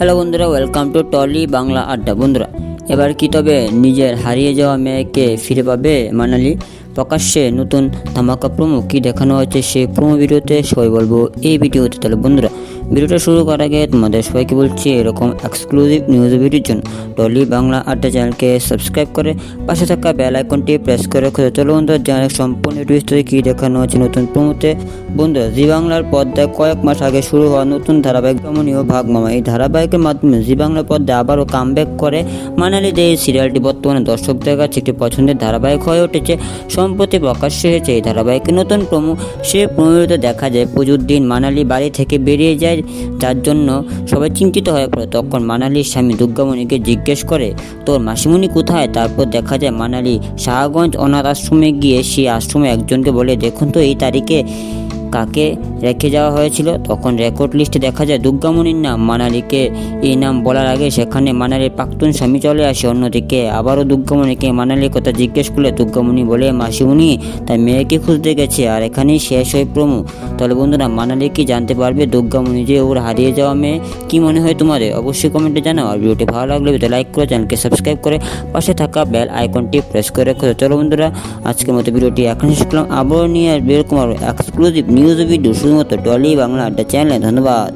Hello বন্ধুরা welcome to trolley Bangla আড্ডা বন্ধুরা, এবার কি তবে নিজের হারিয়ে যাওয়া মেয়েকে ফিরে পাবে মানালি? প্রকাশ্যে নতুন ধামাকা প্রোমো কি দেখানো হয়েছে সেই প্রমো ভিডিওতে সবাই বলব এই ভিডিওতে। তাহলে বন্ধুরা ভিডিওটা শুরু করার আগে তোমাদের সবাইকে বলছি, এরকম এক্সক্লুসিভ নিউজ ভিডিওর জন্য টলি বাংলা আড্ডা চ্যানেলকে সাবস্ক্রাইব করে পাশে থাকা বেল আইকনটি প্রেস করে রাখো চলো বন্ধুরা জানা সম্পূর্ণ ভিডিওতে কী দেখানো হচ্ছে নতুন প্রোমোতে বন্ধু জি বাংলার পর্দায় কয়েক মাস আগে শুরু হওয়া নতুন ধারাবাহিক রমণীয় ভাগ মামা এই ধারাবাহিকের মাধ্যমে জি বাংলা পর্দায় আবারও কামব্যাক করে। মানালিতে এই সিরিয়ালটি বর্তমানে দর্শকদের কাছে একটি পছন্দের ধারাবাহিক হয়ে উঠেছে। সম্প্রতি প্রকাশ্যে হয়েছে এই ধারাবাহিকের নতুন প্রমো সে প্রমোতে দেখা যায় পুজোর দিন মানালি বাড়ি থেকে বেরিয়ে যায়। যার জন্য সবাই চিন্তিত হয়ে পড়ে। তখন মানালির স্বামী দুর্গামণিকে জিজ্ঞেস করে, তোর মাসিমণি কোথায়? তারপর দেখা যায় মানালি শাহগঞ্জ অনাথ আশ্রমে গিয়ে সেই আশ্রমে একজনকে বলে, দেখুন তো এই তারিখে কাকে রেখে যাওয়া হয়েছিল। তখন রেকর্ড লিস্টে দেখা যায় দুর্গামণির নাম, মানালিকে এই নাম বলার আগে সেখানে মানালির প্রাক্তন স্বামী চলে আসে। অন্যদিকে আবারও দুর্গামণিকে মানালির কথা জিজ্ঞেস করলে দুর্গামণি বলে, মাসিমণি, তার মেয়েকে খুঁজতে গেছে আর এখানেই শেষ হয় প্রমু। তাহলে বন্ধুরা, মানালি কি জানতে পারবে দুর্গামণি যে ওর হারিয়ে যাওয়া মেয়ে? কি মনে হয় তোমাদের? অবশ্যই কমেন্টে জানাও। আর ভিডিওটি ভালো লাগলে লাইক করে চ্যানেলকে সাবস্ক্রাইব করে পাশে থাকা বেল আইকনটি প্রেস করে রেখো। চলো বন্ধুরা, আজকের মতো ভিডিওটি এখন শেষ করলাম। আবারও নিয়ে আসবে এরকম আরও এক্সক্লুসিভ নিউজ ভিডিও শুধুমাত্র টলি বাংলা আড্ডা চ্যানেলে ধন্যবাদ।